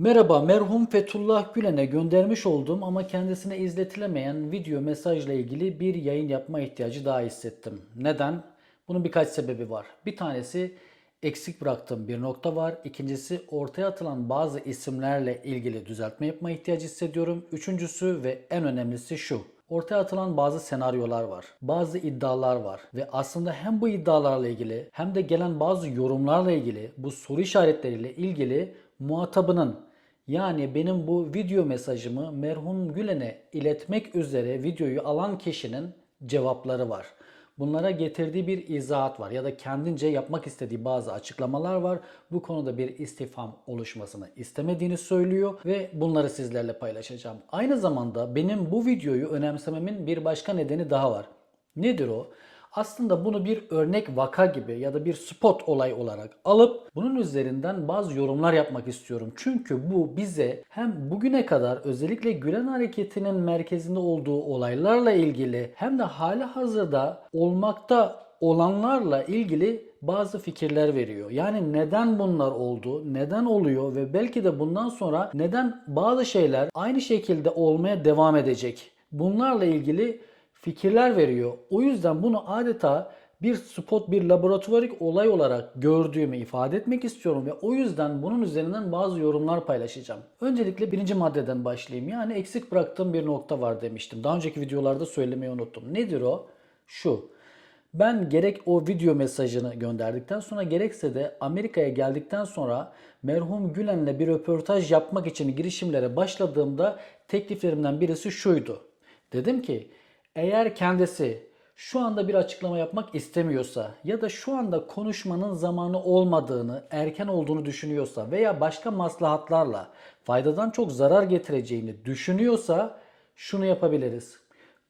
Merhaba, merhum Fethullah Gülen'e göndermiş olduğum ama kendisine izletilemeyen video mesajla ilgili bir yayın yapma ihtiyacı daha hissettim. Neden? Bunun birkaç sebebi var. Bir tanesi eksik bıraktığım bir nokta var. İkincisi ortaya atılan bazı isimlerle ilgili düzeltme yapma ihtiyacı hissediyorum. Üçüncüsü ve en önemlisi şu. Ortaya atılan bazı senaryolar var. Bazı iddialar var. Ve aslında hem bu iddialarla ilgili hem de gelen bazı yorumlarla ilgili bu soru işaretleriyle ilgili muhatabının yani benim bu video mesajımı merhum Gülen'e iletmek üzere videoyu alan kişinin cevapları var. Bunlara getirdiği bir izahat var ya da kendince yapmak istediği bazı açıklamalar var. Bu konuda bir istifham oluşmasını istemediğini söylüyor ve bunları sizlerle paylaşacağım. Aynı zamanda benim bu videoyu önemsememin bir başka nedeni daha var. Nedir o? Aslında bunu bir örnek vaka gibi ya da bir spot olay olarak alıp bunun üzerinden bazı yorumlar yapmak istiyorum. Çünkü bu bize hem bugüne kadar özellikle Gülen Hareketi'nin merkezinde olduğu olaylarla ilgili hem de hali hazırda olmakta olanlarla ilgili bazı fikirler veriyor. Yani neden bunlar oldu, neden oluyor ve belki de bundan sonra neden bazı şeyler aynı şekilde olmaya devam edecek. Bunlarla ilgili fikirler veriyor. O yüzden bunu adeta bir spot, bir laboratuvarik olay olarak gördüğümü ifade etmek istiyorum ve o yüzden bunun üzerinden bazı yorumlar paylaşacağım. Öncelikle birinci maddeden başlayayım. Yani eksik bıraktığım bir nokta var demiştim. Daha önceki videolarda söylemeyi unuttum. Nedir o? Şu. Ben gerek o video mesajını gönderdikten sonra gerekse de Amerika'ya geldikten sonra merhum Gülen'le bir röportaj yapmak için girişimlere başladığımda tekliflerimden birisi şuydu. Dedim ki eğer kendisi şu anda bir açıklama yapmak istemiyorsa ya da şu anda konuşmanın zamanı olmadığını, erken olduğunu düşünüyorsa veya başka maslahatlarla faydadan çok zarar getireceğini düşünüyorsa şunu yapabiliriz.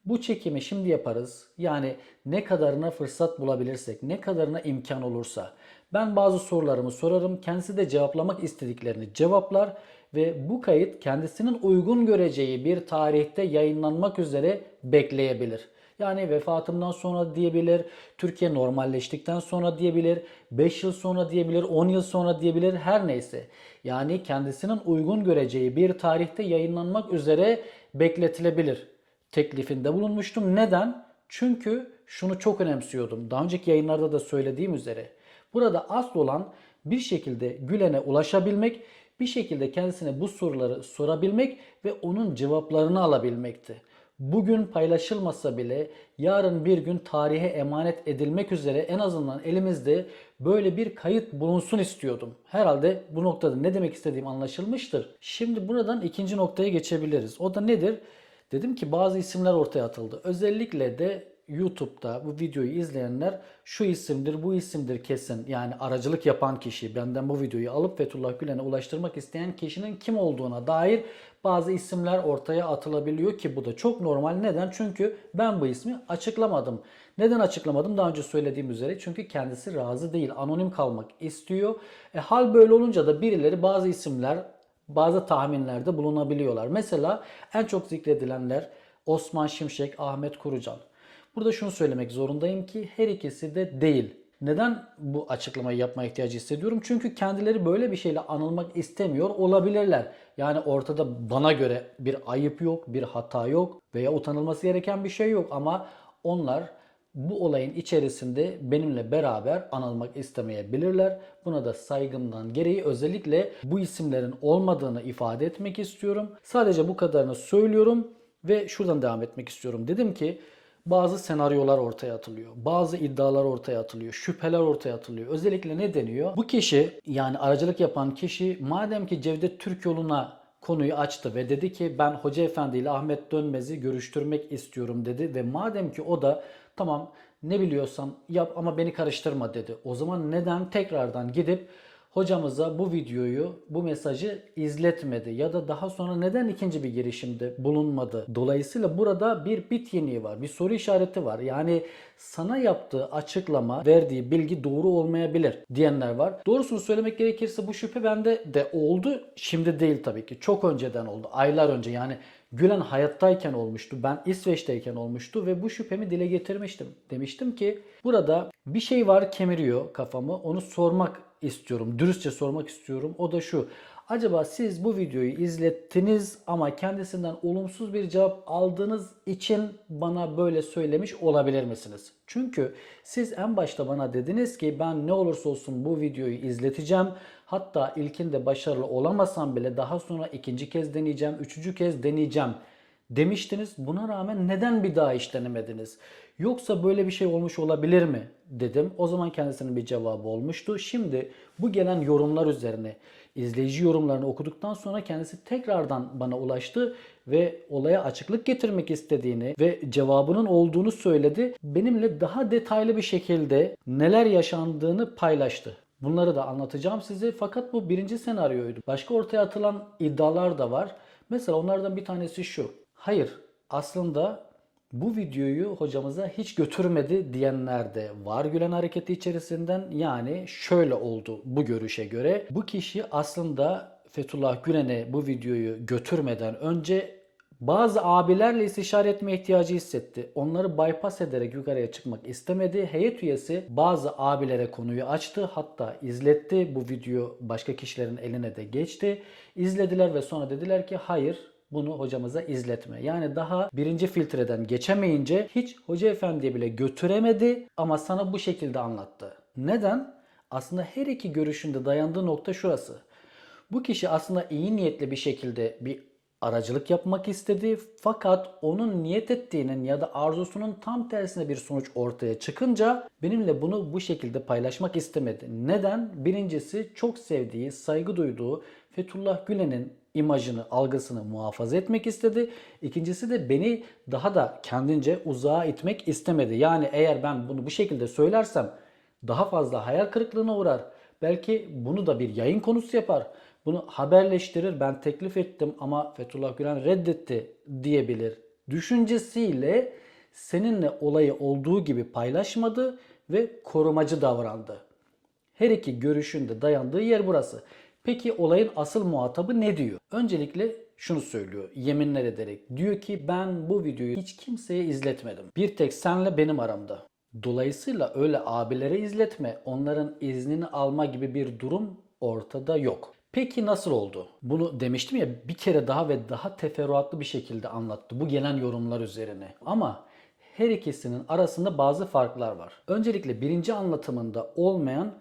Bu çekimi şimdi yaparız. Yani ne kadarına fırsat bulabilirsek, ne kadarına imkan olursa. Ben bazı sorularımı sorarım. Kendisi de cevaplamak istediklerini cevaplar ve bu kayıt kendisinin uygun göreceği bir tarihte yayınlanmak üzere bekleyebilir. Yani vefatımdan sonra diyebilir, Türkiye normalleştikten sonra diyebilir, 5 yıl sonra diyebilir, 10 yıl sonra diyebilir her neyse. Yani kendisinin uygun göreceği bir tarihte yayınlanmak üzere bekletilebilir teklifinde bulunmuştum. Neden? Çünkü şunu çok önemsiyordum. Daha önceki yayınlarda da söylediğim üzere. Burada asıl olan bir şekilde Gülen'e ulaşabilmek, bir şekilde kendisine bu soruları sorabilmek ve onun cevaplarını alabilmekti. Bugün paylaşılmasa bile yarın bir gün tarihe emanet edilmek üzere en azından elimizde böyle bir kayıt bulunsun istiyordum. Herhalde bu noktada ne demek istediğim anlaşılmıştır. Şimdi buradan ikinci noktaya geçebiliriz. O da nedir? Dedim ki bazı isimler ortaya atıldı. Özellikle de YouTube'da bu videoyu izleyenler şu isimdir, bu isimdir kesin. Yani aracılık yapan kişi, benden bu videoyu alıp Fethullah Gülen'e ulaştırmak isteyen kişinin kim olduğuna dair bazı isimler ortaya atılabiliyor ki bu da çok normal. Neden? Çünkü ben bu ismi açıklamadım. Neden açıklamadım? Daha önce söylediğim üzere çünkü kendisi razı değil. Anonim kalmak istiyor. E, hal böyle olunca da birileri bazı isimler bazı tahminlerde bulunabiliyorlar. Mesela en çok zikredilenler Osman Şimşek, Ahmet Kurucan. Burada şunu söylemek zorundayım ki her ikisi de değil. Neden bu açıklamayı yapmaya ihtiyacı hissediyorum? Çünkü kendileri böyle bir şeyle anılmak istemiyor olabilirler. Yani ortada bana göre bir ayıp yok, bir hata yok veya utanılması gereken bir şey yok ama onlar bu olayın içerisinde benimle beraber anılmak istemeyebilirler. Buna da saygımdan gereği özellikle bu isimlerin olmadığını ifade etmek istiyorum. Sadece bu kadarını söylüyorum ve şuradan devam etmek istiyorum. Dedim ki bazı senaryolar ortaya atılıyor. Bazı iddialar ortaya atılıyor. Şüpheler ortaya atılıyor. Özellikle ne deniyor? Bu kişi yani aracılık yapan kişi madem ki Cevdet Türk yoluna konuyu açtı ve dedi ki ben Hoca Efendi ile Ahmet Dönmez'i görüştürmek istiyorum dedi ve madem ki o da tamam ne biliyorsan yap ama beni karıştırma dedi. O zaman neden tekrardan gidip hocamıza bu videoyu, bu mesajı izletmedi ya da daha sonra neden ikinci bir girişimde bulunmadı? Dolayısıyla burada bir bit yeniği var, bir soru işareti var. Yani sana yaptığı açıklama, verdiği bilgi doğru olmayabilir diyenler var. Doğrusunu söylemek gerekirse bu şüphe bende de oldu. Şimdi değil tabii ki. Çok önceden oldu. Aylar önce yani Gülen hayattayken olmuştu. Ben İsveç'teyken olmuştu ve bu şüphemi dile getirmiştim. Demiştim ki burada bir şey var kemiriyor kafamı. Onu sormak istiyorum. Dürüstçe sormak istiyorum. O da şu. Acaba siz bu videoyu izlettiniz ama kendisinden olumsuz bir cevap aldığınız için bana böyle söylemiş olabilir misiniz? Çünkü siz en başta bana dediniz ki ben ne olursa olsun bu videoyu izleteceğim. Hatta ilkinde başarılı olamasam bile daha sonra ikinci kez deneyeceğim, üçüncü kez deneyeceğim demiştiniz. Buna rağmen neden bir daha hiç denemediniz? Yoksa böyle bir şey olmuş olabilir mi dedim. O zaman kendisinin bir cevabı olmuştu. Şimdi bu gelen yorumlar üzerine izleyici yorumlarını okuduktan sonra kendisi tekrardan bana ulaştı ve olaya açıklık getirmek istediğini ve cevabının olduğunu söyledi. Benimle daha detaylı bir şekilde neler yaşandığını paylaştı. Bunları da anlatacağım size fakat bu birinci senaryoydu. Başka ortaya atılan iddialar da var. Mesela onlardan bir tanesi şu. Hayır aslında bu videoyu hocamıza hiç götürmedi diyenler de var Gülen hareketi içerisinden. Yani şöyle oldu bu görüşe göre. Bu kişi aslında Fethullah Gülen'e bu videoyu götürmeden önce bazı abilerle istişare etme ihtiyacı hissetti. Onları bypass ederek yukarıya çıkmak istemedi. Heyet üyesi bazı abilere konuyu açtı. Hatta izletti. Bu video başka kişilerin eline de geçti. İzlediler ve sonra dediler ki hayır bunu hocamıza izletme. Yani daha birinci filtreden geçemeyince hiç hoca efendiye bile götüremedi ama sana bu şekilde anlattı. Neden? Aslında her iki görüşünde dayandığı nokta şurası. Bu kişi aslında iyi niyetli bir şekilde bir aracılık yapmak istedi. Fakat onun niyet ettiğinin ya da arzusunun tam tersine bir sonuç ortaya çıkınca benimle bunu bu şekilde paylaşmak istemedi. Neden? Birincisi çok sevdiği, saygı duyduğu Fethullah Gülen'in imajını, algısını muhafaza etmek istedi. İkincisi de beni daha da kendince uzağa itmek istemedi. Yani eğer ben bunu bu şekilde söylersem daha fazla hayal kırıklığına uğrar. Belki bunu da bir yayın konusu yapar. Bunu haberleştirir. Ben teklif ettim ama Fethullah Gülen reddetti diyebilir. Düşüncesiyle seninle olayı olduğu gibi paylaşmadı ve korumacı davrandı. Her iki görüşün de dayandığı yer burası. Peki olayın asıl muhatabı ne diyor? Öncelikle şunu söylüyor yeminler ederek. Diyor ki ben bu videoyu hiç kimseye izletmedim. Bir tek senle benim aramda. Dolayısıyla öyle abilere izletme, onların iznini alma gibi bir durum ortada yok. Peki nasıl oldu? Bunu demiştim ya bir kere daha ve daha teferruatlı bir şekilde anlattı bu gelen yorumlar üzerine. Ama her ikisinin arasında bazı farklar var. Öncelikle birinci anlatımında olmayan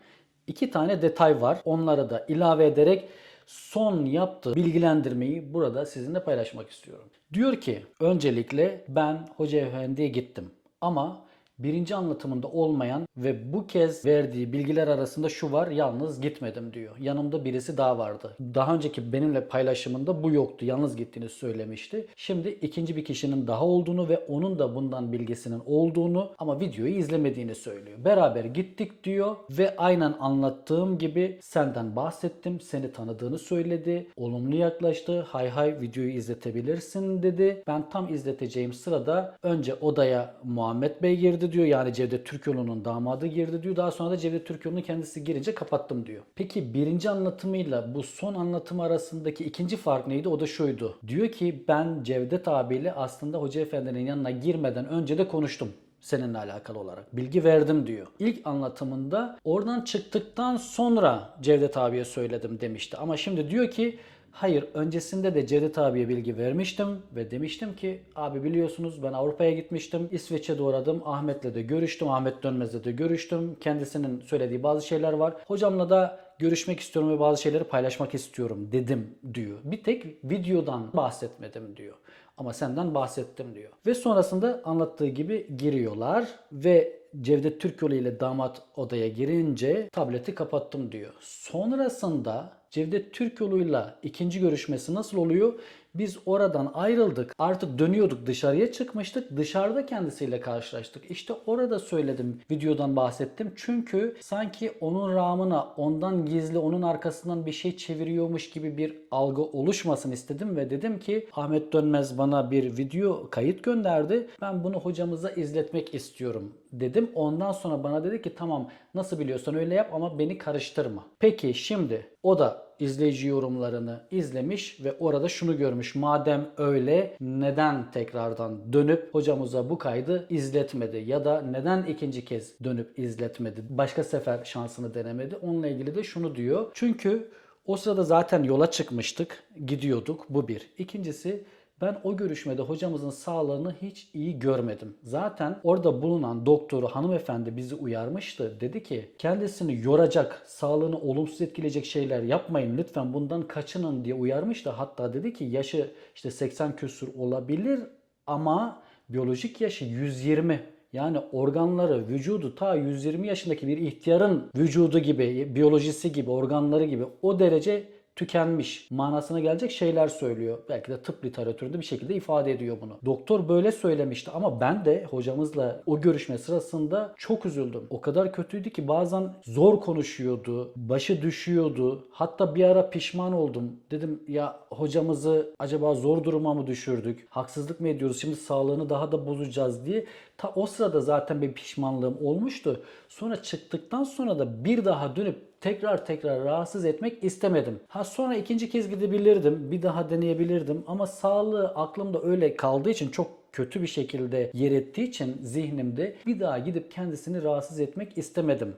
iki tane detay var. Onları da ilave ederek son yaptığı bilgilendirmeyi burada sizinle paylaşmak istiyorum. Diyor ki öncelikle ben Hoca Efendi'ye gittim ama birinci anlatımında olmayan ve bu kez verdiği bilgiler arasında şu var yalnız gitmedim diyor. Yanımda birisi daha vardı. Daha önceki benimle paylaşımında bu yoktu. Yalnız gittiğini söylemişti. Şimdi ikinci bir kişinin daha olduğunu ve onun da bundan bilgisinin olduğunu ama videoyu izlemediğini söylüyor. Beraber gittik diyor ve aynen anlattığım gibi senden bahsettim. Seni tanıdığını söyledi. Olumlu yaklaştı. Hay hay videoyu izletebilirsin dedi. Ben tam izleteceğim sırada önce odaya Muhammed Bey girdi diyor. Yani Cevdet Türkoğlu'nun damadı girdi diyor. Daha sonra da Cevdet Türkoğlu'nun kendisi girince kapattım diyor. Peki birinci anlatımıyla bu son anlatım arasındaki ikinci fark neydi? O da şuydu. Diyor ki ben Cevdet abiyle aslında Hoca Efendi'nin yanına girmeden önce de konuştum seninle alakalı olarak. Bilgi verdim diyor. İlk anlatımında oradan çıktıktan sonra Cevdet abiye söyledim demişti. Ama şimdi diyor ki Hayır, öncesinde de Cevdet abiye bilgi vermiştim ve demiştim ki abi biliyorsunuz ben Avrupa'ya gitmiştim. İsveç'e de uğradım. Ahmet'le de görüştüm. Ahmet Dönmez'le de görüştüm. Kendisinin söylediği bazı şeyler var. Hocamla da görüşmek istiyorum ve bazı şeyleri paylaşmak istiyorum dedim diyor. Bir tek videodan bahsetmedim diyor. Ama senden bahsettim diyor. Ve sonrasında anlattığı gibi giriyorlar ve Cevdet Türkoğlu ile damat odaya girince tableti kapattım diyor. Sonrasında Cevdet Türkoğlu'yla ikinci görüşmesi nasıl oluyor? Biz oradan ayrıldık. Artık dönüyorduk dışarıya çıkmıştık. Dışarıda kendisiyle karşılaştık. İşte orada söyledim. Videodan bahsettim. Çünkü sanki onun ramına ondan gizli onun arkasından bir şey çeviriyormuş gibi bir algı oluşmasın istedim ve dedim ki Ahmet Dönmez bana bir video kayıt gönderdi. Ben bunu hocamıza izletmek istiyorum dedim. Ondan sonra bana dedi ki tamam nasıl biliyorsan öyle yap ama beni karıştırma. Peki şimdi o da izleyici yorumlarını izlemiş ve orada şunu görmüş. Madem öyle neden tekrardan dönüp hocamıza bu kaydı izletmedi ya da neden ikinci kez dönüp izletmedi? Başka sefer şansını denemedi. Onunla ilgili de şunu diyor. Çünkü O sırada zaten yola çıkmıştık, gidiyorduk. Bu bir. İkincisi ben o görüşmede hocamızın sağlığını hiç iyi görmedim. Zaten orada bulunan doktoru hanımefendi bizi uyarmıştı. Dedi ki kendisini yoracak, sağlığını olumsuz etkileyecek şeyler yapmayın lütfen bundan kaçının diye uyarmıştı. Hatta dedi ki yaşı işte 80 küsur olabilir ama biyolojik yaşı 120. Yani organları, vücudu ta 120 yaşındaki bir ihtiyarın vücudu gibi, biyolojisi gibi, organları gibi o derece tükenmiş manasına gelecek şeyler söylüyor. Belki de tıp literatüründe bir şekilde ifade ediyor bunu. Doktor böyle söylemişti ama ben de hocamızla o görüşme sırasında çok üzüldüm. O kadar kötüydü ki bazen zor konuşuyordu, başı düşüyordu. Hatta bir ara pişman oldum. Dedim ya hocamızı acaba zor duruma mı düşürdük? Haksızlık mı ediyoruz? Şimdi sağlığını daha da bozacağız diye. Ta o sırada zaten bir pişmanlığım olmuştu. Sonra çıktıktan sonra da bir daha dönüp tekrar tekrar rahatsız etmek istemedim. Ha sonra ikinci kez gidebilirdim. Bir daha deneyebilirdim. Ama sağlığı aklımda öyle kaldığı için çok kötü bir şekilde yer ettiği için zihnimde bir daha gidip kendisini rahatsız etmek istemedim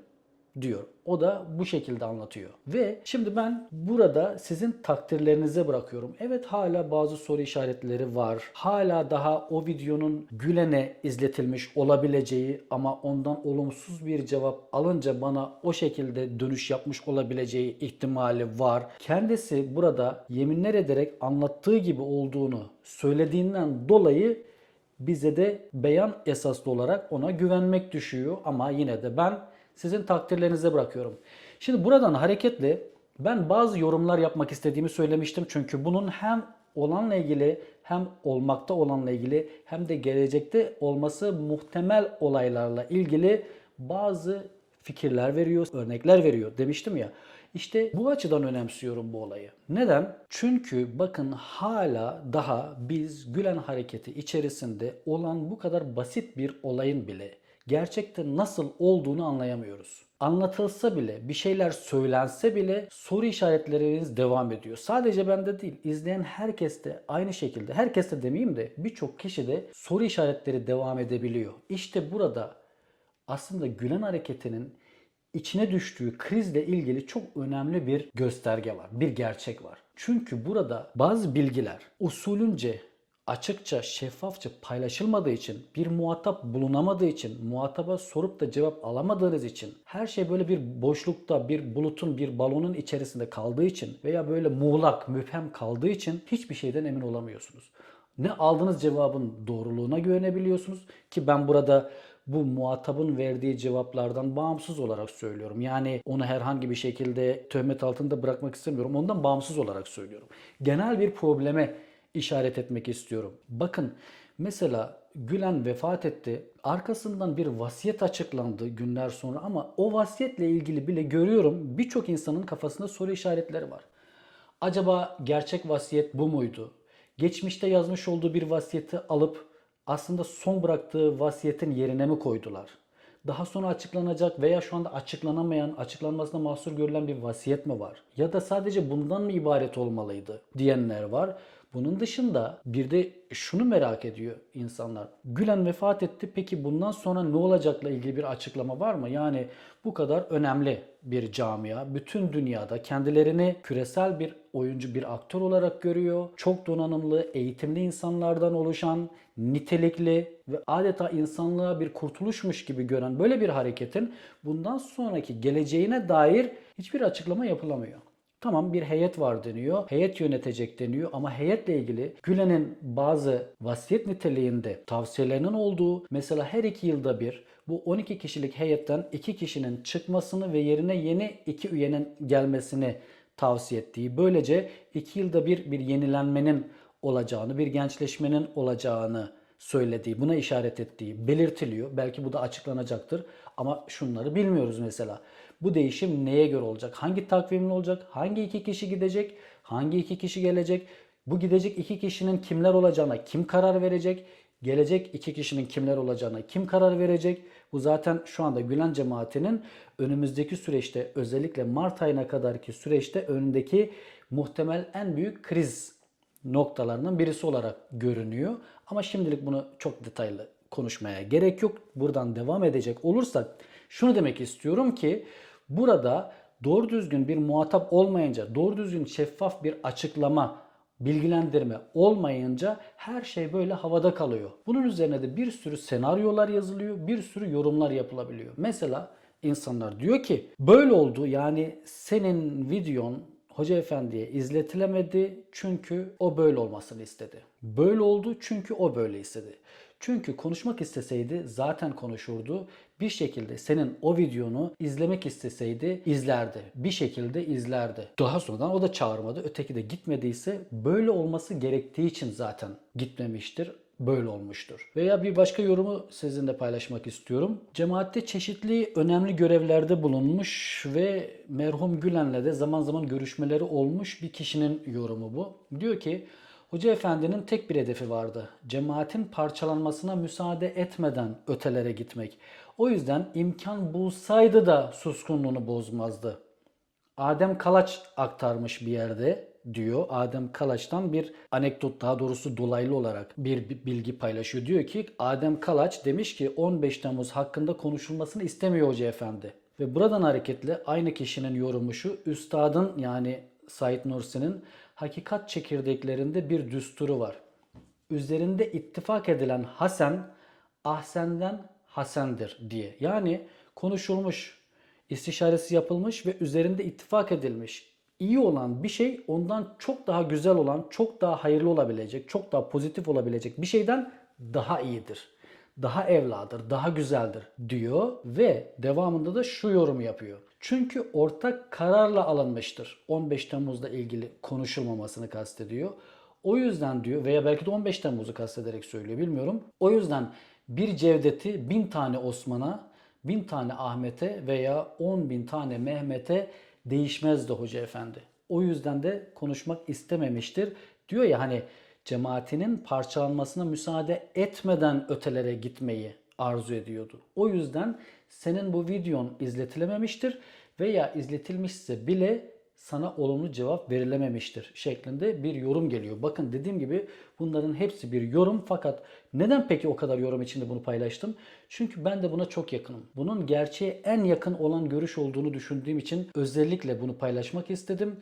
diyor. O da bu şekilde anlatıyor. Ve şimdi ben burada sizin takdirlerinize bırakıyorum. Evet hala bazı soru işaretleri var. Hala daha o videonun Gülen'e izletilmiş olabileceği ama ondan olumsuz bir cevap alınca bana o şekilde dönüş yapmış olabileceği ihtimali var. Kendisi burada yeminler ederek anlattığı gibi olduğunu söylediğinden dolayı bize de beyan esaslı olarak ona güvenmek düşüyor ama yine de ben sizin takdirlerinize bırakıyorum. Şimdi buradan hareketle ben bazı yorumlar yapmak istediğimi söylemiştim. Çünkü bunun hem olanla ilgili hem olmakta olanla ilgili hem de gelecekte olması muhtemel olaylarla ilgili bazı fikirler veriyor, örnekler veriyor demiştim ya. İşte bu açıdan önemsiyorum bu olayı. Neden? Çünkü bakın hala daha biz Gülen hareketi içerisinde olan bu kadar basit bir olayın bile gerçekte nasıl olduğunu anlayamıyoruz. Anlatılsa bile, bir şeyler söylense bile soru işaretleriniz devam ediyor. Sadece bende değil, izleyen herkes de aynı şekilde, herkes de demeyeyim de birçok kişi de soru işaretleri devam edebiliyor. İşte burada aslında Gülen hareketinin içine düştüğü krizle ilgili çok önemli bir gösterge var, bir gerçek var. Çünkü burada bazı bilgiler usulünce açıkça, şeffafça paylaşılmadığı için, bir muhatap bulunamadığı için, muhataba sorup da cevap alamadığınız için, her şey böyle bir boşlukta, bir bulutun, bir balonun içerisinde kaldığı için veya böyle muğlak, müphem kaldığı için hiçbir şeyden emin olamıyorsunuz. Ne aldığınız cevabın doğruluğuna güvenebiliyorsunuz ki ben burada bu muhatabın verdiği cevaplardan bağımsız olarak söylüyorum. Yani onu herhangi bir şekilde töhmet altında bırakmak istemiyorum. Ondan bağımsız olarak söylüyorum. Genel bir probleme işaret etmek istiyorum. Bakın mesela Gülen vefat etti. Arkasından bir vasiyet açıklandı günler sonra ama o vasiyetle ilgili bile görüyorum birçok insanın kafasında soru işaretleri var. Acaba gerçek vasiyet bu muydu? Geçmişte yazmış olduğu bir vasiyeti alıp aslında son bıraktığı vasiyetin yerine mi koydular? Daha sonra açıklanacak veya şu anda açıklanamayan, açıklanmasına mahsur görülen bir vasiyet mi var? Ya da sadece bundan mı ibaret olmalıydı diyenler var. Bunun dışında bir de şunu merak ediyor insanlar. Gülen vefat etti peki bundan sonra ne olacakla ilgili bir açıklama var mı? Yani bu kadar önemli bir camia. Bütün dünyada kendilerini küresel bir oyuncu, bir aktör olarak görüyor. Çok donanımlı, eğitimli insanlardan oluşan, nitelikli ve adeta insanlığa bir kurtuluşmuş gibi gören böyle bir hareketin bundan sonraki geleceğine dair hiçbir açıklama yapılamıyor. Tamam bir heyet var deniyor. Heyet yönetecek deniyor ama heyetle ilgili Gülen'in bazı vasiyet niteliğinde tavsiyelerinin olduğu mesela her iki yılda bir bu 12 kişilik heyetten 2 kişinin çıkmasını ve yerine yeni 2 üyenin gelmesini tavsiye ettiği. Böylece 2 yılda bir bir yenilenmenin olacağını, bir gençleşmenin olacağını söylediği, buna işaret ettiği belirtiliyor. Belki bu da açıklanacaktır ama şunları bilmiyoruz mesela. Bu değişim neye göre olacak? Hangi takvimle olacak? Hangi iki kişi gidecek? Hangi iki kişi gelecek? Bu gidecek iki kişinin kimler olacağına kim karar verecek? Gelecek iki kişinin kimler olacağına kim karar verecek? Bu zaten şu anda Gülen cemaatinin önümüzdeki süreçte özellikle Mart ayına kadarki süreçte önündeki muhtemel en büyük kriz noktalarından birisi olarak görünüyor. Ama şimdilik bunu çok detaylı konuşmaya gerek yok. Buradan devam edecek olursak şunu demek istiyorum ki burada doğru düzgün bir muhatap olmayınca, doğru düzgün şeffaf bir açıklama, bilgilendirme olmayınca her şey böyle havada kalıyor. Bunun üzerine de bir sürü senaryolar yazılıyor, bir sürü yorumlar yapılabiliyor. Mesela insanlar diyor ki böyle oldu yani senin videon Hoca Efendi'ye izletilemedi çünkü o böyle olmasını istedi. Böyle oldu çünkü o böyle istedi. Çünkü konuşmak isteseydi zaten konuşurdu. Bir şekilde senin o videonu izlemek isteseydi izlerdi. Bir şekilde izlerdi. Daha sonradan o da çağırmadı. Öteki de gitmediyse böyle olması gerektiği için zaten gitmemiştir böyle olmuştur. Veya bir başka yorumu sizinle paylaşmak istiyorum. Cemaatte çeşitli önemli görevlerde bulunmuş ve merhum Gülen'le de zaman zaman görüşmeleri olmuş bir kişinin yorumu bu. Diyor ki Hoca Efendi'nin tek bir hedefi vardı. Cemaatin parçalanmasına müsaade etmeden ötelere gitmek. O yüzden imkan bulsaydı da suskunluğunu bozmazdı. Adem Kalaç aktarmış bir yerde diyor. Adem Kalaç'tan bir anekdot daha doğrusu dolaylı olarak bir bilgi paylaşıyor. Diyor ki Adem Kalaç demiş ki 15 Temmuz hakkında konuşulmasını istemiyor Hoca Efendi. Ve buradan hareketle aynı kişinin yorumu şu. Üstadın yani Said Nursi'nin hakikat çekirdeklerinde bir düsturu var. Üzerinde ittifak edilen Hasan Ahsen'den Hasen'dir diye. Yani konuşulmuş, istişaresi yapılmış ve üzerinde ittifak edilmiş. İyi olan bir şey ondan çok daha güzel olan, çok daha hayırlı olabilecek, çok daha pozitif olabilecek bir şeyden daha iyidir. Daha evladır, daha güzeldir diyor ve devamında da şu yorum yapıyor. Çünkü ortak kararla alınmıştır. 15 Temmuz'la ilgili konuşulmamasını kastediyor. O yüzden diyor veya belki de 15 Temmuz'u kastederek söylüyor bilmiyorum. O yüzden bir Cevdet'i bin tane Osman'a, bin tane Ahmet'e veya on bin tane Mehmet'e değişmezdi Hoca Efendi. O yüzden de konuşmak istememiştir. Diyor ya hani cemaatinin parçalanmasına müsaade etmeden ötelere gitmeyi arzu ediyordu. O yüzden senin bu videon izletilememiştir veya izletilmişse bile sana olumlu cevap verilememiştir şeklinde bir yorum geliyor. Bakın dediğim gibi bunların hepsi bir yorum fakat neden peki o kadar yorum içinde bunu paylaştım? Çünkü ben de buna çok yakınım. Bunun gerçeğe en yakın olan görüş olduğunu düşündüğüm için özellikle bunu paylaşmak istedim.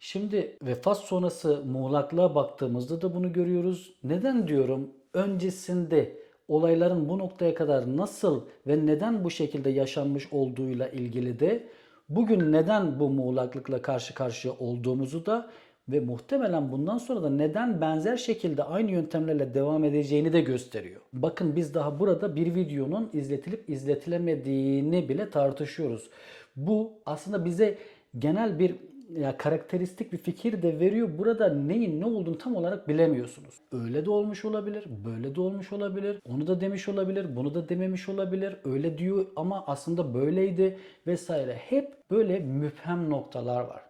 Şimdi vefat sonrası muğlaklığa baktığımızda da bunu görüyoruz. Neden diyorum? Öncesinde olayların bu noktaya kadar nasıl ve neden bu şekilde yaşanmış olduğuyla ilgili de bugün neden bu muğlaklıkla karşı karşıya olduğumuzu da ve muhtemelen bundan sonra da neden benzer şekilde aynı yöntemlerle devam edeceğini de gösteriyor. Bakın biz daha burada bir videonun izletilip izletilemediğini bile tartışıyoruz. Bu aslında bize genel bir ya karakteristik bir fikir de veriyor. Burada neyin ne olduğunu tam olarak bilemiyorsunuz. Öyle de olmuş olabilir, böyle de olmuş olabilir. Onu da demiş olabilir, bunu da dememiş olabilir. Öyle diyor ama aslında böyleydi vesaire. Hep böyle müphem noktalar var.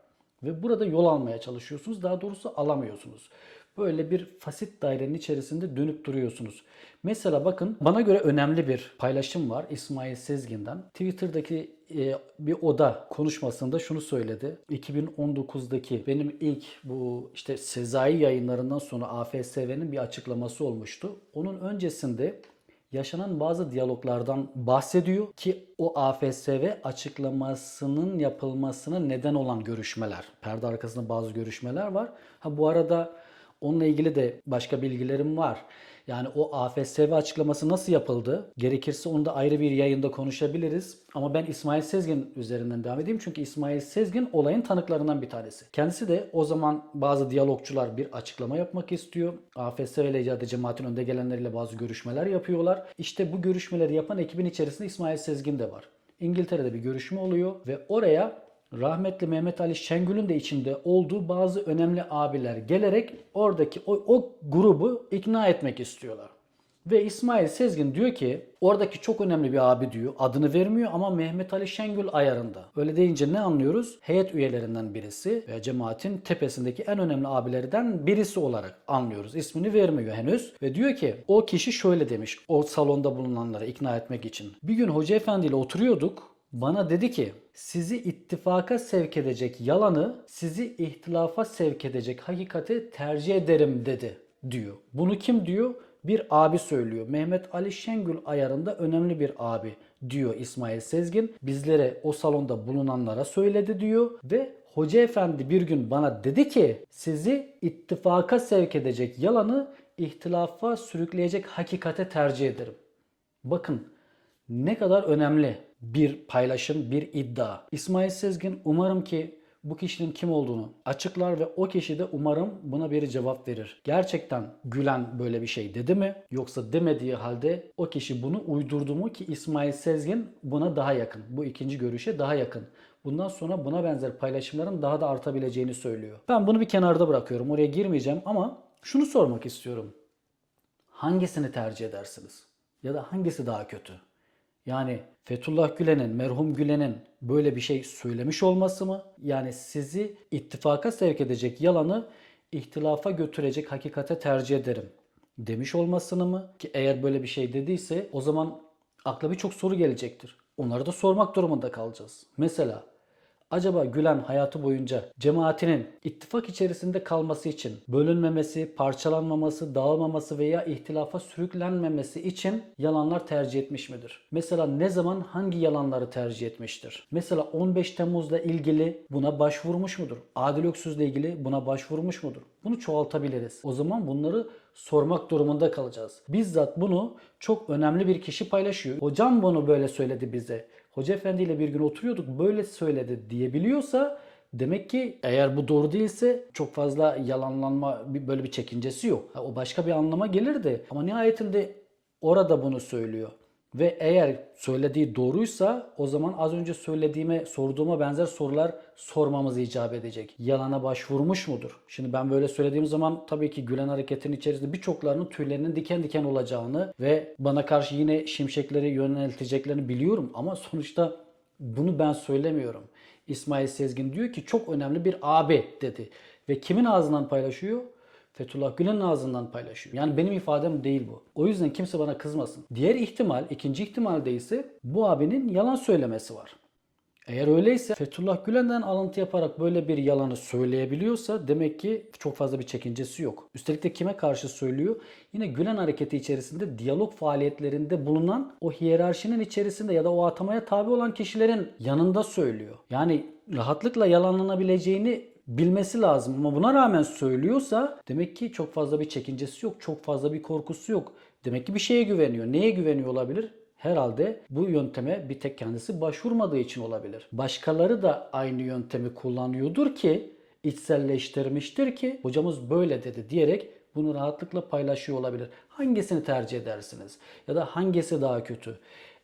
Ve burada yol almaya çalışıyorsunuz. Daha doğrusu alamıyorsunuz. Böyle bir fasit dairenin içerisinde dönüp duruyorsunuz. Mesela bakın bana göre önemli bir paylaşım var İsmail Sezgin'den. Twitter'daki e, bir oda konuşmasında şunu söyledi. 2019'daki benim ilk bu işte Sezai yayınlarından sonra AFSV'nin bir açıklaması olmuştu. Onun öncesinde yaşanan bazı diyaloglardan bahsediyor ki o AFSV açıklamasının yapılmasına neden olan görüşmeler. Perde arkasında bazı görüşmeler var. Ha bu arada onunla ilgili de başka bilgilerim var. Yani o AFSV açıklaması nasıl yapıldı? Gerekirse onu da ayrı bir yayında konuşabiliriz. Ama ben İsmail Sezgin üzerinden devam edeyim. Çünkü İsmail Sezgin olayın tanıklarından bir tanesi. Kendisi de o zaman bazı diyalogçular bir açıklama yapmak istiyor. AFSV ile Eczacı Cemaatin önde gelenleriyle bazı görüşmeler yapıyorlar. İşte bu görüşmeleri yapan ekibin içerisinde İsmail Sezgin de var. İngiltere'de bir görüşme oluyor ve oraya rahmetli Mehmet Ali Şengül'ün de içinde olduğu bazı önemli abiler gelerek oradaki o, o grubu ikna etmek istiyorlar. Ve İsmail Sezgin diyor ki oradaki çok önemli bir abi diyor. Adını vermiyor ama Mehmet Ali Şengül ayarında. Öyle deyince ne anlıyoruz? Heyet üyelerinden birisi ve cemaatin tepesindeki en önemli abilerden birisi olarak anlıyoruz. İsmini vermiyor henüz. Ve diyor ki o kişi şöyle demiş o salonda bulunanları ikna etmek için. Bir gün Hoca Efendi ile oturuyorduk. Bana dedi ki sizi ittifaka sevk edecek yalanı sizi ihtilafa sevk edecek hakikati tercih ederim dedi diyor. Bunu kim diyor? Bir abi söylüyor. Mehmet Ali Şengül ayarında önemli bir abi diyor İsmail Sezgin. Bizlere o salonda bulunanlara söyledi diyor ve Hoca efendi bir gün bana dedi ki sizi ittifaka sevk edecek yalanı ihtilafa sürükleyecek hakikate tercih ederim. Bakın ne kadar önemli bir paylaşım, bir iddia. İsmail Sezgin umarım ki bu kişinin kim olduğunu açıklar ve o kişi de umarım buna bir cevap verir. Gerçekten Gülen böyle bir şey dedi mi? Yoksa demediği halde o kişi bunu uydurdu mu ki İsmail Sezgin buna daha yakın. Bu ikinci görüşe daha yakın. Bundan sonra buna benzer paylaşımların daha da artabileceğini söylüyor. Ben bunu bir kenarda bırakıyorum. Oraya girmeyeceğim ama şunu sormak istiyorum. Hangisini tercih edersiniz? Ya da hangisi daha kötü? Yani Fethullah Gülen'in, merhum Gülen'in böyle bir şey söylemiş olması mı? Yani sizi ittifaka sevk edecek yalanı ihtilafa götürecek hakikate tercih ederim demiş olmasını mı? Ki eğer böyle bir şey dediyse o zaman akla birçok soru gelecektir. Onları da sormak durumunda kalacağız. Mesela Acaba Gülen hayatı boyunca cemaatinin ittifak içerisinde kalması için bölünmemesi, parçalanmaması, dağılmaması veya ihtilafa sürüklenmemesi için yalanlar tercih etmiş midir? Mesela ne zaman hangi yalanları tercih etmiştir? Mesela 15 Temmuz'la ilgili buna başvurmuş mudur? Adil Öksüz'le ilgili buna başvurmuş mudur? Bunu çoğaltabiliriz. O zaman bunları sormak durumunda kalacağız. Bizzat bunu çok önemli bir kişi paylaşıyor. Hocam bunu böyle söyledi bize. Hoca Efendi ile bir gün oturuyorduk böyle söyledi diyebiliyorsa demek ki eğer bu doğru değilse çok fazla yalanlanma böyle bir çekincesi yok. O başka bir anlama gelirdi ama nihayetinde orada bunu söylüyor. Ve eğer söylediği doğruysa o zaman az önce söylediğime, sorduğuma benzer sorular sormamız icap edecek. Yalana başvurmuş mudur? Şimdi ben böyle söylediğim zaman tabii ki Gülen Hareketi'nin içerisinde birçoklarının tüylerinin diken diken olacağını ve bana karşı yine şimşekleri yönelteceklerini biliyorum ama sonuçta bunu ben söylemiyorum. İsmail Sezgin diyor ki çok önemli bir abi dedi. Ve kimin ağzından paylaşıyor? Fethullah Gülen'in ağzından paylaşıyor. Yani benim ifadem değil bu. O yüzden kimse bana kızmasın. Diğer ihtimal, ikinci ihtimalde ise bu abinin yalan söylemesi var. Eğer öyleyse Fethullah Gülen'den alıntı yaparak böyle bir yalanı söyleyebiliyorsa demek ki çok fazla bir çekincesi yok. Üstelik de kime karşı söylüyor? Yine Gülen hareketi içerisinde diyalog faaliyetlerinde bulunan o hiyerarşinin içerisinde ya da o atamaya tabi olan kişilerin yanında söylüyor. Yani rahatlıkla yalanlanabileceğini bilmesi lazım ama buna rağmen söylüyorsa demek ki çok fazla bir çekincesi yok, çok fazla bir korkusu yok. Demek ki bir şeye güveniyor. Neye güveniyor olabilir? Herhalde bu yönteme bir tek kendisi başvurmadığı için olabilir. Başkaları da aynı yöntemi kullanıyordur ki içselleştirmiştir ki hocamız böyle dedi diyerek bunu rahatlıkla paylaşıyor olabilir. Hangisini tercih edersiniz? Ya da hangisi daha kötü?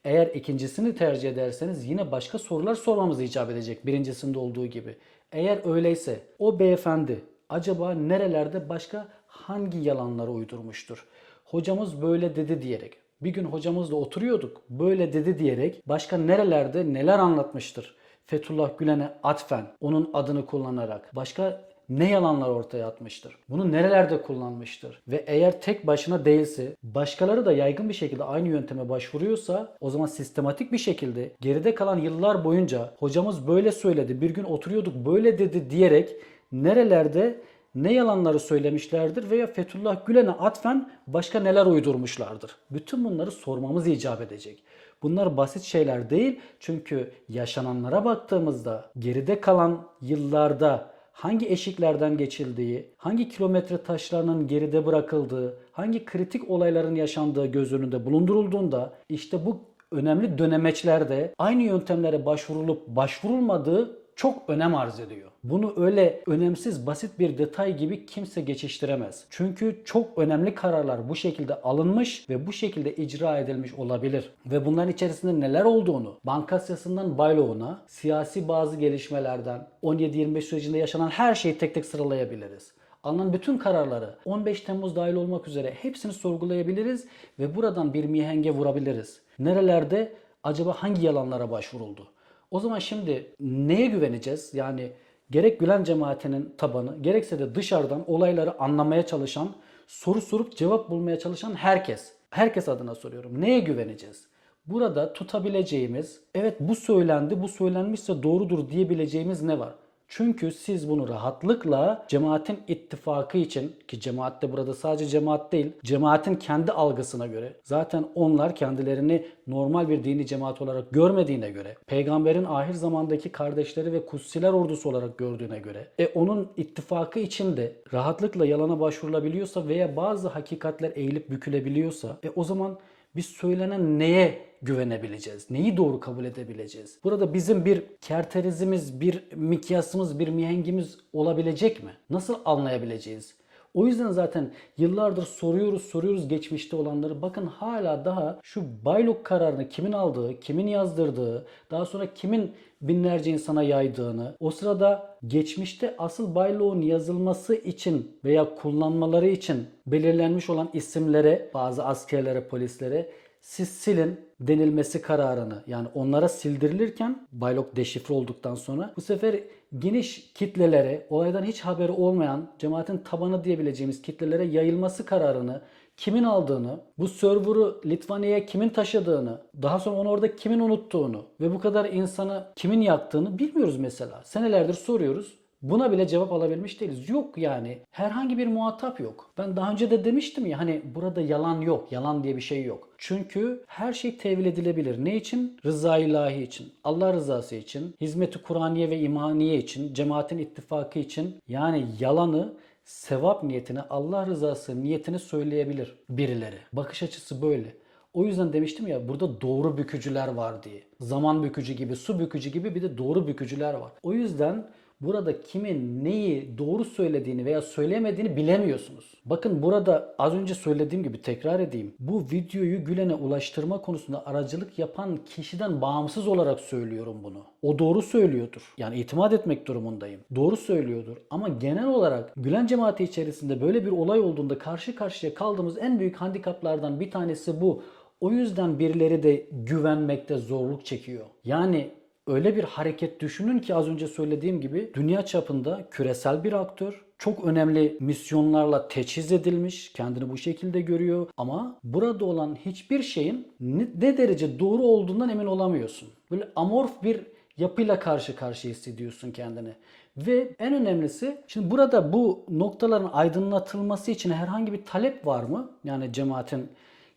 Eğer ikincisini tercih ederseniz yine başka sorular sormamız icap edecek birincisinde olduğu gibi. Eğer öyleyse o beyefendi acaba nerelerde başka hangi yalanları uydurmuştur? Hocamız böyle dedi diyerek. Bir gün hocamızla oturuyorduk. Böyle dedi diyerek başka nerelerde neler anlatmıştır? Fethullah Gülen'e atfen onun adını kullanarak başka ne yalanlar ortaya atmıştır? Bunu nerelerde kullanmıştır? Ve eğer tek başına değilse, başkaları da yaygın bir şekilde aynı yönteme başvuruyorsa o zaman sistematik bir şekilde geride kalan yıllar boyunca hocamız böyle söyledi, bir gün oturuyorduk böyle dedi diyerek nerelerde ne yalanları söylemişlerdir veya Fethullah Gülen'e atfen başka neler uydurmuşlardır. Bütün bunları sormamız icap edecek. Bunlar basit şeyler değil çünkü yaşananlara baktığımızda geride kalan yıllarda hangi eşiklerden geçildiği, hangi kilometre taşlarının geride bırakıldığı, hangi kritik olayların yaşandığı göz önünde bulundurulduğunda işte bu önemli dönemeçlerde aynı yöntemlere başvurulup başvurulmadığı çok önem arz ediyor. Bunu öyle önemsiz basit bir detay gibi kimse geçiştiremez. Çünkü çok önemli kararlar bu şekilde alınmış ve bu şekilde icra edilmiş olabilir. Ve bunların içerisinde neler olduğunu, Bankasyasından Bayloğ'una, siyasi bazı gelişmelerden, 17-25 sürecinde yaşanan her şeyi tek tek sıralayabiliriz. Alınan bütün kararları 15 Temmuz dahil olmak üzere hepsini sorgulayabiliriz ve buradan bir mihenge vurabiliriz. Nerelerde acaba hangi yalanlara başvuruldu? O zaman şimdi neye güveneceğiz? Yani gerek Gülen cemaatinin tabanı gerekse de dışarıdan olayları anlamaya çalışan, soru sorup cevap bulmaya çalışan herkes. Herkes adına soruyorum. Neye güveneceğiz? Burada tutabileceğimiz, evet bu söylendi, bu söylenmişse doğrudur diyebileceğimiz ne var? Çünkü siz bunu rahatlıkla cemaatin ittifakı için ki cemaat de burada sadece cemaat değil, cemaatin kendi algısına göre zaten onlar kendilerini normal bir dini cemaat olarak görmediğine göre, peygamberin ahir zamandaki kardeşleri ve kutsiler ordusu olarak gördüğüne göre, e onun ittifakı içinde rahatlıkla yalana başvurulabiliyorsa veya bazı hakikatler eğilip bükülebiliyorsa, e o zaman biz söylenen neye güvenebileceğiz? Neyi doğru kabul edebileceğiz? Burada bizim bir kerterizimiz, bir mikyasımız, bir mihengimiz olabilecek mi? Nasıl anlayabileceğiz? O yüzden zaten yıllardır soruyoruz soruyoruz geçmişte olanları. Bakın hala daha şu baylok kararını kimin aldığı, kimin yazdırdığı, daha sonra kimin binlerce insana yaydığını, o sırada geçmişte asıl bayloğun yazılması için veya kullanmaları için belirlenmiş olan isimlere, bazı askerlere, polislere siz silin denilmesi kararını yani onlara sildirilirken baylok deşifre olduktan sonra bu sefer geniş kitlelere olaydan hiç haberi olmayan cemaatin tabanı diyebileceğimiz kitlelere yayılması kararını kimin aldığını, bu server'ı Litvanya'ya kimin taşıdığını, daha sonra onu orada kimin unuttuğunu ve bu kadar insanı kimin yaktığını bilmiyoruz mesela. Senelerdir soruyoruz. Buna bile cevap alabilmiş değiliz. Yok yani. Herhangi bir muhatap yok. Ben daha önce de demiştim ya hani burada yalan yok. Yalan diye bir şey yok. Çünkü her şey tevil edilebilir. Ne için? Rıza ilahi için. Allah rızası için. Hizmeti Kur'aniye ve imaniye için. Cemaatin ittifakı için. Yani yalanı sevap niyetine, Allah rızası niyetine söyleyebilir birileri. Bakış açısı böyle. O yüzden demiştim ya burada doğru bükücüler var diye. Zaman bükücü gibi, su bükücü gibi bir de doğru bükücüler var. O yüzden burada kimin neyi doğru söylediğini veya söylemediğini bilemiyorsunuz. Bakın burada az önce söylediğim gibi tekrar edeyim. Bu videoyu Gülen'e ulaştırma konusunda aracılık yapan kişiden bağımsız olarak söylüyorum bunu. O doğru söylüyordur. Yani itimat etmek durumundayım. Doğru söylüyordur. Ama genel olarak Gülen cemaati içerisinde böyle bir olay olduğunda karşı karşıya kaldığımız en büyük handikaplardan bir tanesi bu. O yüzden birileri de güvenmekte zorluk çekiyor. Yani öyle bir hareket düşünün ki az önce söylediğim gibi dünya çapında küresel bir aktör. Çok önemli misyonlarla teçhiz edilmiş, kendini bu şekilde görüyor ama burada olan hiçbir şeyin ne, derece doğru olduğundan emin olamıyorsun. Böyle amorf bir yapıyla karşı karşıya hissediyorsun kendini. Ve en önemlisi şimdi burada bu noktaların aydınlatılması için herhangi bir talep var mı? Yani cemaatin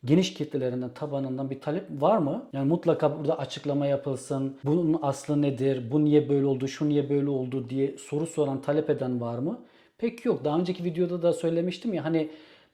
geniş kitlelerinden, tabanından bir talep var mı? Yani mutlaka burada açıklama yapılsın. Bunun aslı nedir? Bu niye böyle oldu? Şu niye böyle oldu diye soru soran, talep eden var mı? Pek yok. Daha önceki videoda da söylemiştim ya hani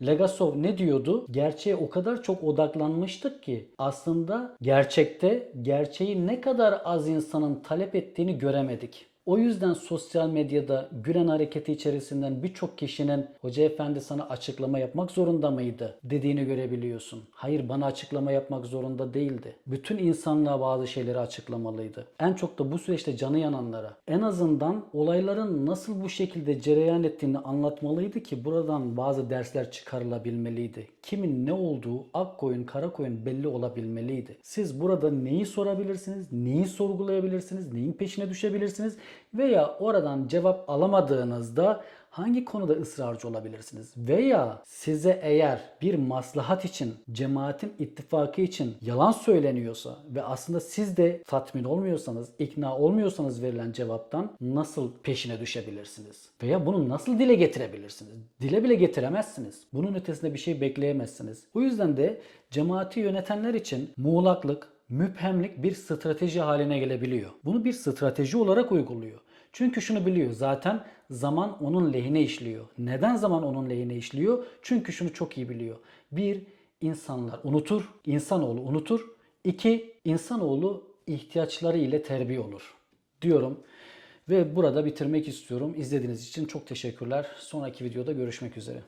Legasov ne diyordu? Gerçeğe o kadar çok odaklanmıştık ki aslında gerçekte gerçeği ne kadar az insanın talep ettiğini göremedik. O yüzden sosyal medyada Gülen hareketi içerisinden birçok kişinin Hoca Efendi sana açıklama yapmak zorunda mıydı dediğini görebiliyorsun. Hayır bana açıklama yapmak zorunda değildi. Bütün insanlığa bazı şeyleri açıklamalıydı. En çok da bu süreçte canı yananlara. En azından olayların nasıl bu şekilde cereyan ettiğini anlatmalıydı ki buradan bazı dersler çıkarılabilmeliydi. Kimin ne olduğu ak koyun kara koyun belli olabilmeliydi. Siz burada neyi sorabilirsiniz, neyi sorgulayabilirsiniz, neyin peşine düşebilirsiniz veya oradan cevap alamadığınızda hangi konuda ısrarcı olabilirsiniz? Veya size eğer bir maslahat için, cemaatin ittifakı için yalan söyleniyorsa ve aslında siz de tatmin olmuyorsanız, ikna olmuyorsanız verilen cevaptan nasıl peşine düşebilirsiniz? Veya bunu nasıl dile getirebilirsiniz? Dile bile getiremezsiniz. Bunun ötesinde bir şey bekleyemezsiniz. O yüzden de cemaati yönetenler için muğlaklık, müphemlik bir strateji haline gelebiliyor. Bunu bir strateji olarak uyguluyor. Çünkü şunu biliyor zaten zaman onun lehine işliyor. Neden zaman onun lehine işliyor? Çünkü şunu çok iyi biliyor. Bir, insanlar unutur, insanoğlu unutur. İki, insanoğlu ihtiyaçları ile terbiye olur diyorum. Ve burada bitirmek istiyorum. İzlediğiniz için çok teşekkürler. Sonraki videoda görüşmek üzere.